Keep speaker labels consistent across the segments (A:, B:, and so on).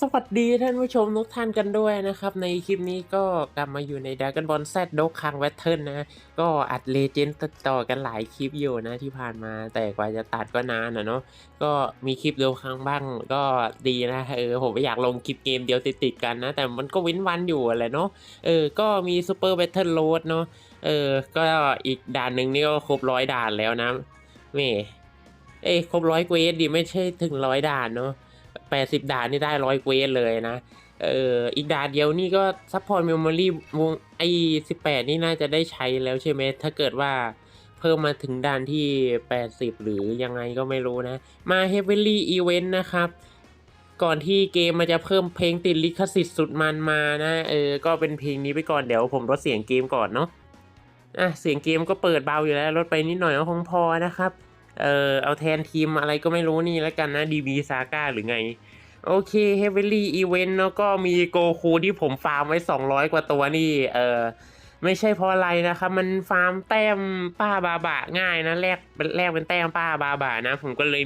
A: สวัสดีท่านผู้ชมทุกท่านกันด้วยนะครับ ในคลิปนี้ก็กลับมาอยู่ใน Dragon Ball Z ดกคังแวทเทิร์นะ ก็อัดเลเจนด์ต่อกันหลายคลิปอยู่นะที่ผ่านมาแต่กว่าจะตัดก็นานนะเนาะก็มีคลิปเดียวครั้งบ้างก็ดีนะเออผมไม่อยากลงคลิปเกมเดียวติดๆกันนะ แต่มันก็ว้นวันอยู่แหละเนาะเออก็มีซูเปอร์แบทเทิลโรดเนาะเออก็อีกด่านหนึ่งนี่ก็ครบร้อยด่านแล้วนะแม่เอ้ครบร้อยเควสดิไม่ใช่ถึงร้อยด่านเนาะ แปดสิบด่านนี่ได้ร้อยเควสเลยนะ เอออีกด่านเดียวนี่ก็ซัพพอร์ตเมมโมรี่วงไอ้สิบแปดนี่น่าจะได้ใช้แล้วใช่ไหมถ้าเกิดว่าเพิ่มมาถึงด่านที่แปดสิบหรือยังไงก็ไม่รู้นะ มา Heavenly Event นะครับ ก่อนที่เกมมันจะเพิ่มเพลงติดลิขสิทธิ์สุดมันมานะ เออ ก็เป็นเพลงนี้ไปก่อนเดี๋ยวผมลดเสียงเกมก่อนเนาะอะเสียงเกมก็เปิดเบาอยู่แล้วลดไปนิดหน่อยก็คงพอนะครับ เออเอาแทนทีมอะไรก็ไม่รู้นี่แล้วกันนะ DB Saga หรือไง โอเค Heavily Event แล้วก็มีโกคูที่ผมฟาร์มไว้ 200 กว่าตัวนี่ เออไม่ใช่เพราะอะไรนะครับ มันฟาร์มแต้มป้าบาบะง่ายนะแลกเป็นแลกเป็นแต้มป้าบาบะนะ ผมก็เลย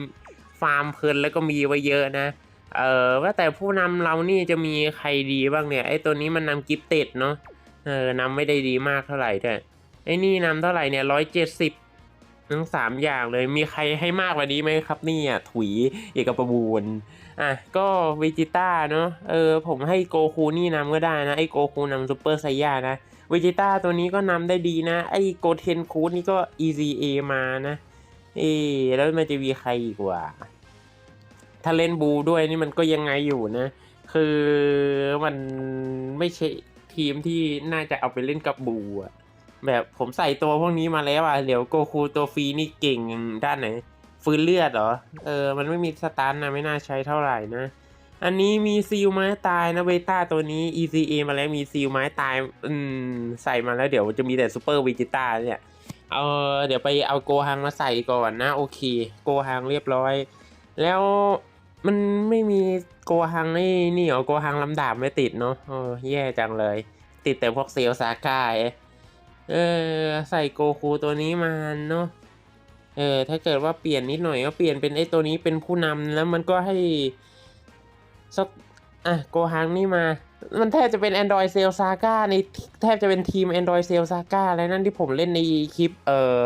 A: ฟาร์มเพลินแล้วก็มีไว้เยอะนะเออว่าแต่ผู้นำเรานี่จะมีใครดีบ้างเนี่ยไอ้ตัวนี้มันนำกิฟเต็ดเนาะเออนำไม่ได้ดีมากเท่าไหร่แต่ไอ้นี่นำเท่าไหร่เนี่ยร้อยเจ็ดสิบ ทั้งสามอย่างเลยมีใครให้มากกว่านี้ไหมครับเนี่อะถุยเอกประบูลอะก็เวจิต้าเนาะเออผมให้โกคูนี่นำก็ได้นะ ไอโกคูนำซูเปอร์ไซย่านะเวจิต้าตัวนี้ก็นำได้ดีนะ ไอโกเทนคูดนี่ก็ EZA มานะ เอ๊ะแล้วมันจะมีใครอีกวะถ้าเล่นบูด้วยนี่มันก็ยังไงอยู่นะ คือมันไม่ใช่ทีมที่น่าจะเอาไปเล่นกับบูอะ แบบผมใส่ตัวพวกนี้มาแล้วอะเดี๋ยวโกคูตัวฟรีนี่เก่งด้านไหน ฟื้นเลือดเหรอ เออ มันไม่มีสตันนะไม่น่าใช้เท่าไหร่นะ อันนี้มีซีลไม้ตายนะเบต้าตัวนี้ ECA มาแล้วมีซีลไม้ตาย อืม ใส่มาแล้วเดี๋ยวจะมีแต่ซูเปอร์วิจิต้าเนี่ยเอาเดี๋ยวไปเอาโกฮังมาใส่ก่อนนะ โอเค โกฮังเรียบร้อย แล้วมันไม่มีโกฮังนี่นี่เหรอโกฮังลำดาบไม่ติดเนาะเออแย่จังเลย ติดแต่พวกเซลซาก้าเอ เออใส่โกคูตัวนี้มาเนาะเออถ้าเกิดว่าเปลี่ยนนิดหน่อยก็เปลี่ยนเป็นไอ้ตัวนี้เป็นผู้นำแล้วมันก็ให้สักอะโกฮังนี่มา มันแทบจะเป็น Android Cell Saga ในแทบจะเป็นทีม Android Cell Saga แล้วนั่นที่ผมเล่นในคลิปเอ่อ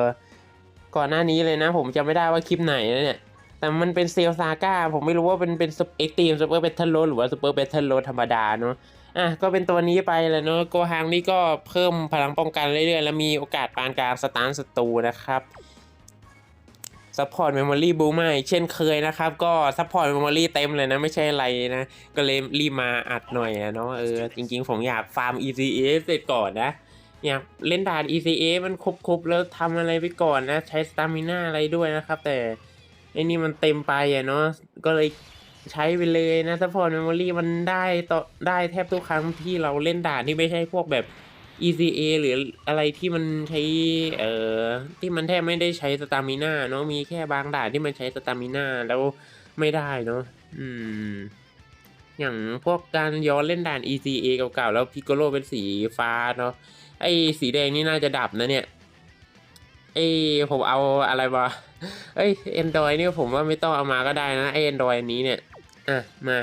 A: ก่อนหน้านี้เลยนะ ผมจำไม่ได้ว่าคลิปไหนแล้วเนี่ย แต่มันเป็นเซลซาก้าผมไม่รู้ว่าเป็นเป็นเอ็กตีมซูเปอร์เบทเทิลโรหรือว่าซูเปอร์เบทเทิลโรธรรมดาเนาะอะก็เป็นตัวนี้ไปแล้วเนาะโกฮังนี่ก็เพิ่มพลังป้องกันเรื่อยๆ แล้วมีโอกาสปานกลางสตาร์ศัตรูนะครับซัพพอร์ตเมมโมรี่บูมใหม่เช่นเคยนะครับ ก็ซัพพอร์ตเมมโมรี่เต็มเลยนะ ไม่ใช่อะไรนะ ก็เลยรีบมาอัดหน่อยอะเนาะเออจริงๆ ผมอยากฟาร์ม ECA เสร็จก่อนนะ อยากเล่นด่าน ECA มันครบๆ แล้วทำอะไรไปก่อนนะ ใช้สตามิน่าอะไรด้วยนะครับ แต่ ไอ้นี่มันเต็มไปอะเนาะก็เลยใช้ไปเลยนะซัพพอร์ตเมมโมรี่มันได้ต่อได้แทบทุกครั้งที่เราเล่นด่านที่ไม่ใช่พวกแบบ ECA หรืออะไรที่มันใช้ เอ่อ ที่มันแทบไม่ได้ใช้สตามิน่าเนาะมีแค่บางด่านที่มันใช้สตามิน่าแล้วไม่ได้เนาะอืม อย่างพวกการย้อนเล่นด่าน ECA เก่าๆ แล้วพิกโกโลเป็นสีฟ้าเนาะไอ้สีแดงนี่น่าจะดับนะเนี่ย ไอ้ผมเอาอะไรมาเอ้ย Android เนี่ผมว่าไม่ต้องเอามาก็ได้นะไอ้ Android อันนี้เนี่ย อะ มา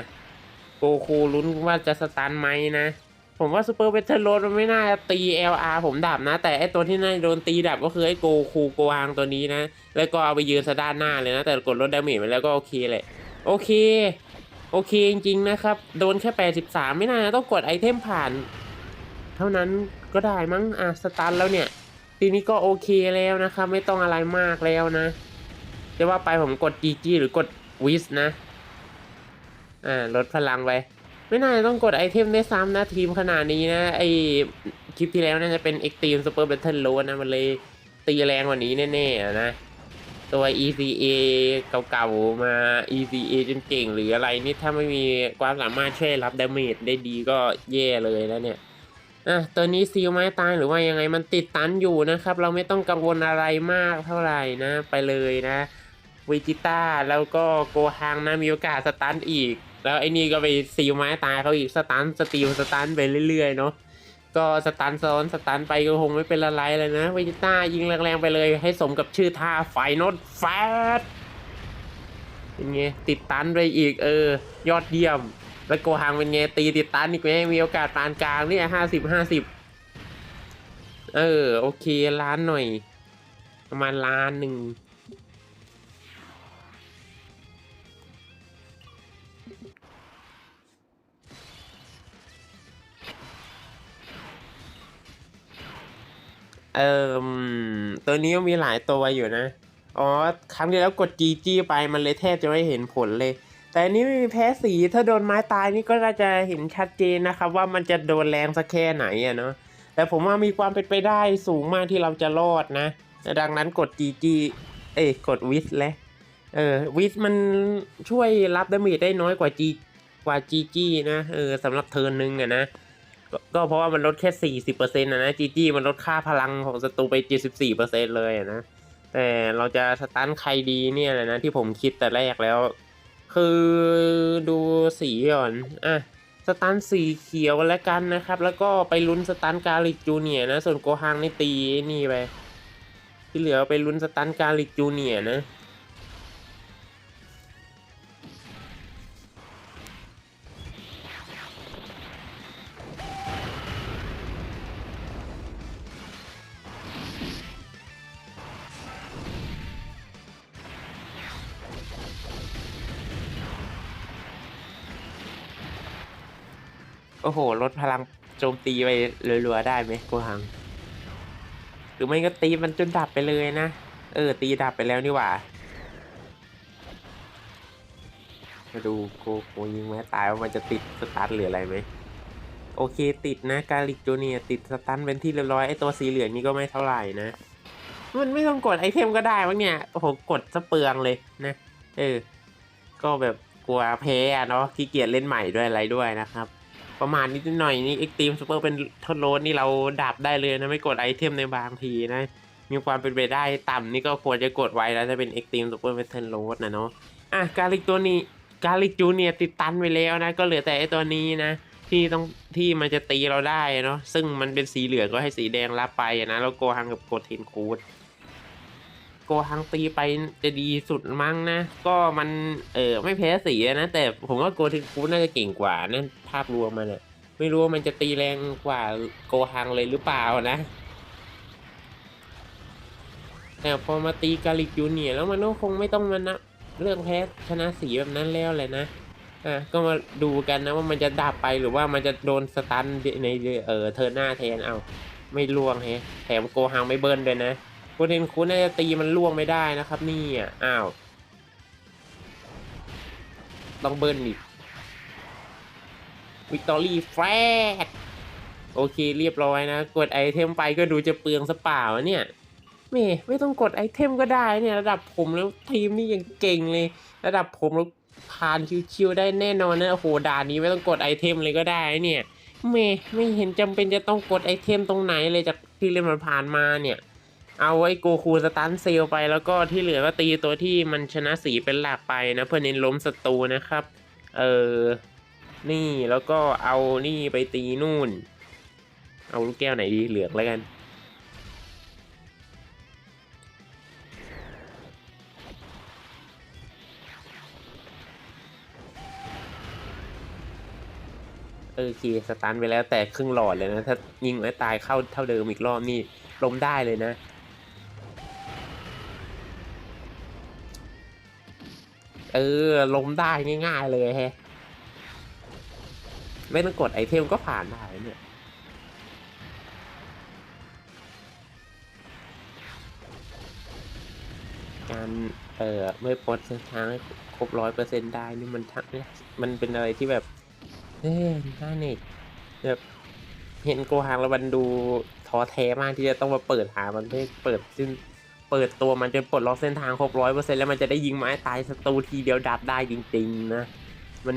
A: โกคูลุ้นว่าจะสตันไหมนะ ผมว่าซูเปอร์เวทเทอร์โรดมันไม่น่าตี LR ผมดับนะ แต่ไอตัวที่น่าโดนตีดับก็คือไอโกคูโกฮังตัวนี้นะ แล้วก็เอาไปยืนซะด้านหน้าเลยนะ แต่กดลดดาเมจไปแล้วก็โอเคแหละโอเค โอเคจริงๆนะครับ โดนแค่ 83 ไม่น่าจะต้องกดไอเทมผ่าน เท่านั้นก็ได้มั้งอะสตันแล้วเนี่ย ทีนี้ก็โอเคแล้วนะครับ ไม่ต้องอะไรมากแล้วนะจะว่าไปผมกด GG หรือกดวิสนะ อ่าลดพลังไปไม่น่าจะต้องกดไอเทมได้ซ้ำนะทีมขนาดนี้นะไอคลิปที่แล้วน่าจะเป็น Extreme Super Battle Road นะมันเลยตีแรงกว่านี้แน่ๆนะ ตัว ECA เก่าๆมา ECA จนเก่งหรืออะไรนี่ถ้าไม่มีความสามารถช่วยรับดาเมจได้ดีก็แย่เลยแล้วเนี่ย อะตัวนี้ซีลไม้ตายหรือว่ายังไงมันติดตันอยู่นะครับ เราไม่ต้องกังวลอะไรมากเท่าไหร่นะ ไปเลยนะวิจิต้าแล้วก็โกฮังนะมีโอกาสสตันอีก แล้วไอ้นี่ก็ไปซีลไม้ตายเขาอีกสตันสตีลสตันไปเรื่อยๆเนาะก็สตันซ้อนสตันไปก็คงไม่เป็นอะไรเลยนะวิจิต้ายิงแรงๆไปเลย ให้สมกับชื่อท่าไฟนอตแฟตเป็นไงติดตันไปอีกเออ ยอดเยี่ยม แล้วโกหังเป็นไงตีติดตันอีกไหมมีโอกาสปานกลางนี่ห้าสิบห้าสิบเออ โอเคล้านหน่อย ประมาณล้านหนึ่งเออตัวนี้มีหลายตัวอยู่นะ อ๋อ ครั้งที่แล้วกดจีจี้ไปมันเลยแทบจะไม่เห็นผลเลย แต่อันนี้ไม่มีแพ้สีถ้าโดนไม้ตายนี่ก็น่าจะเห็นชัดเจนนะครับว่ามันจะโดนแรงสักแค่ไหนอะเนาะแต่ผมว่ามีความเป็นไปได้สูงมากที่เราจะรอดนะ ดังนั้นกดจีจีเอ้กดวิสเลยเออวิสมันช่วยรับดาเมจได้น้อยกว่าจีกว่าจีจีนะเออสำหรับเทิร์นหนึงอะนะก็ก็เพราะว่ามันลดแค่สี่สิบเปอร์เซ็นต์นะนะจีจีมันลดค่าพลังของศัตรูไปเจ็ดสิบสี่เปอร์เซ็นต์เลยอะนะแต่เราจะสตันใครดีเนี่ยแหละนะที่ผมคิดแต่แรกแล้ว คือดูสีก่อน อะ สตันสีเขียวแล้วกันนะครับ แล้วก็ไปลุ้นสตันกาลิกจูเนียนะ ส่วนโกฮังในตีนี่ไป ที่เหลือไปลุ้นสตันกาลิกจูเนียนะ โอ้โห ลดพลังโจมตีไปรัวๆได้ไหมโกหัง หรือไม่ก็ตีมันจนดับไปเลยนะ เออ ตีดับไปแล้วนี่หว่ามาดูโกโกยิงแม้ตายว่ามันจะติดสตาร์ทหรืออะไรไหมโอเคติดนะกาลิกจูเนียติดสตันเป็นที่เรียบร้อยไอตัวสีเหลืองนี่ก็ไม่เท่าไหร่นะ มันไม่ต้องกดไอเทมก็ได้วะเนี่ยโอ้โหกดซะเปลืองเลยนะ เออ ก็แบบกลัวแพ้อะเนาะขี้เกียจเล่นใหม่ด้วยอะไรด้วยนะครับ ประมาณนิดหน่อยนี่เอ็กตีมซูเปอร์เป็นทดโรสนี่เราดับได้เลยนะ ไม่กดไอเทมในบางทีนะ มีความเป็นไปได้ต่ำนี่ก็ควรจะกดไว้แล้วจะเป็นเอ็กตีมซูเปอร์เป็นเทนโรสนะเนาะอะกาลิกตัวนี้กาลิกจูเนียติดตันไปแล้วนะ ก็เหลือแต่ไอตัวนี้นะ ที่ต้องที่มันจะตีเราได้เนาะซึ่งมันเป็นสีเหลืองก็ให้สีแดงรับไปนะแล้วโกฮังกับโกเทนคูด กฮังตีไปจะดีสุดมั้งนะ ก็มันเออไม่แพ้สีนะ แต่ผมว่าโกเทนคูน่าจะเก่งกว่านั่นภาพรวมมันอะไม่รู้ว่ามันจะตีแรงกว่าโกฮังเลยหรือเปล่านะ แต่พอมาตีกาลิกจูเนียแล้วมันก็คงไม่ต้องมานะเรื่องแพ้ชนะสีแบบนั้นแล้วเลยนะอะก็มาดูกันนะว่ามันจะดับไปหรือว่ามันจะโดนสตันในเออเทอร์หน้าแทนเอาไม่ล่วงแฮแถมโกฮังไม่เบิร์นด้วยนะ โกเทนคูน่าจะตีมันล่วงไม่ได้นะครับ นี่อะอ้าวต้องเบิร์นอีกวิกตอรี่แฟดโอเคเรียบร้อยนะ กดไอเทมไปก็ดูจะเปลืองสเปล่าเนี่ยแหม่ไม่ต้องกดไอเทมก็ได้เนี่ย ระดับผมแล้วทีมนี่ยังเก่งเลย ระดับผมแล้วผ่านชิวๆได้แน่นอนนะโอ้โหด่านนี้ไม่ต้องกดไอเทมเลยก็ได้เนี่ยเมไม่เห็นจำเป็นจะต้องกดไอเทมตรงไหนเลยจากที่เล่นมันผ่านมาเนี่ย เอาไอ้โกคูสตันเซลไป แล้วก็ที่เหลือก็ตีตัวที่มันชนะสีเป็นหลักไปนะ เพื่อเน้นล้มศัตรูนะครับ เออ นี่แล้วก็เอานี่ไปตีนู่น เอาลูกแก้วไหนดีเหลืองแล้วกันเออเคสตันไปแล้วแต่ครึ่งหลอดเลยนะ ถ้ายิงแล้วตายเข้าเท่าเดิมอีกรอบนี่ล้มได้เลยนะ เออล้มได้ง่ายๆเลยแฮะไม่ต้องกดไอเทมก็ผ่านได้เนี่ยการเอ่อไม่ปลดเส้นทางให้ครบร้อยเปอร์เซ็นต์ได้นี่มันทั้งมันเป็นอะไรที่แบบเอ้ยน่าเน็ตแบบเห็นโกฮังแล้วมันดูท้อแท้มากที่จะต้องมาเปิดหามันเพื่อเปิดซึ่ง เปิดตัวมันจนปลดล็อกเส้นทางครบร้อยเปอร์เซ็นแล้วมันจะได้ยิงไม้ตายศัตรูทีเดียวดับได้จริงๆนะ มัน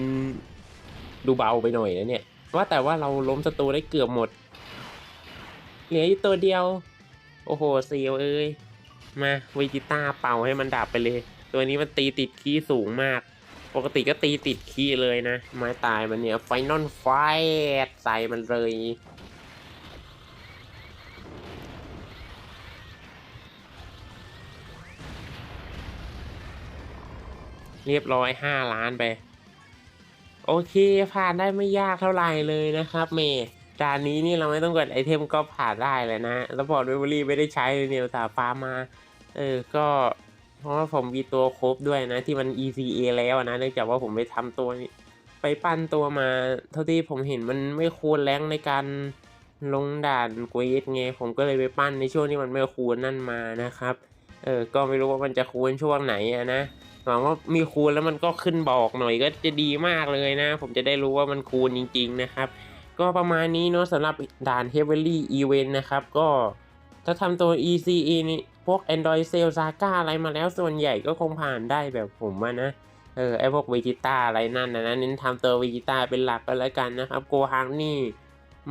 A: ดูเบาไปหน่อยนะเนี่ย ว่าแต่ว่าเราล้มศัตรูได้เกือบหมด เหลืออยู่ตัวเดียว โอ้โหเซียวเอ้ย มาวิจิต้าเป่าให้มันดับไปเลย ตัวนี้มันตีติดคีย์สูงมาก ปกติก็ตีติดคีย์เลยนะ ไม้ตายมันเนี่ยไฟนอลไฟใส่มันเลย เรียบร้อยห้าล้านไป โอเคผ่านได้ไม่ยากเท่าไหร่เลยนะครับ เมย์ด่านนี้นี่เราไม่ต้องกดไอเทมก็ผ่านได้เลยนะแล้วพอร์ตเมมโมรี่ไม่ได้ใช้เลยเนี่ยสาฟ้าร์มา เออก็เพราะว่าผมมีตัวครบด้วยนะ ที่มัน ECA แล้วนะเนื่องจากว่าผมไปทำตัวไปปั้นตัวมา เท่าที่ผมเห็นมันไม่คูณแรงในการลงด่านเกวสไงผมก็เลยไปปั้นในช่วงที่มันไม่คูณนั่นมานะครับ เออก็ไม่รู้ว่ามันจะคูณช่วงไหนนะ หวังว่ามีคูณแล้วมันก็ขึ้นบอกหน่อยก็จะดีมากเลยนะ ผมจะได้รู้ว่ามันคูณจริง ๆ นะครับ ก็ประมาณนี้เนาะสำหรับด่าน Heavily Event นะครับ ก็ถ้าทำตัว ECE นี่พวก Android Cell Saga อะไรมาแล้วส่วนใหญ่ก็คงผ่านได้แบบผมอะนะ เออไอพวก Vegeta อะไรนั่นนะนะเน้นทำตัว Vegeta เป็นหลักก็แล้วกันนะครับ โกฮังนี่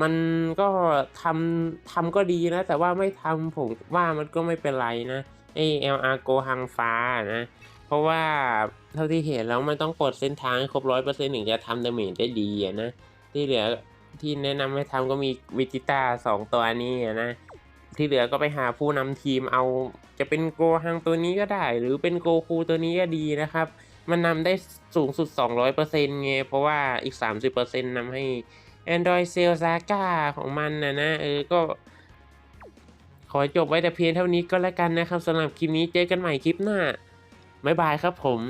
A: มันก็ทำทำก็ดีนะ แต่ว่าไม่ทำผมว่ามันก็ไม่เป็นไรนะไอ LR โกฮังฟ้านะ ราะว่าเท่าที่เห็นแล้วมันต้องกดเส้นทางให้ครบร้อยเปอร์เซ็นต์ถึงจะทำดาเมจได้ดีนะ ที่เหลือที่แนะนำให้ทำก็มีวิจิต้าสองตัวนี้นะ ที่เหลือก็ไปหาผู้นำทีมเอาจะเป็นโกฮังตัวนี้ก็ได้ หรือเป็นโกคูตัวนี้ก็ดีนะครับ มันนำได้สูงสุด 200%ไงเพราะว่าอีก 30%นำให้ Android Cell Saga ของมันนะนะเออก็ขอจบไว้แต่เพียงเท่านี้ก็แล้วกันนะครับสำหรับคลิปนี้เจอกันใหม่คลิปหน้า บ๊ายบายครับผม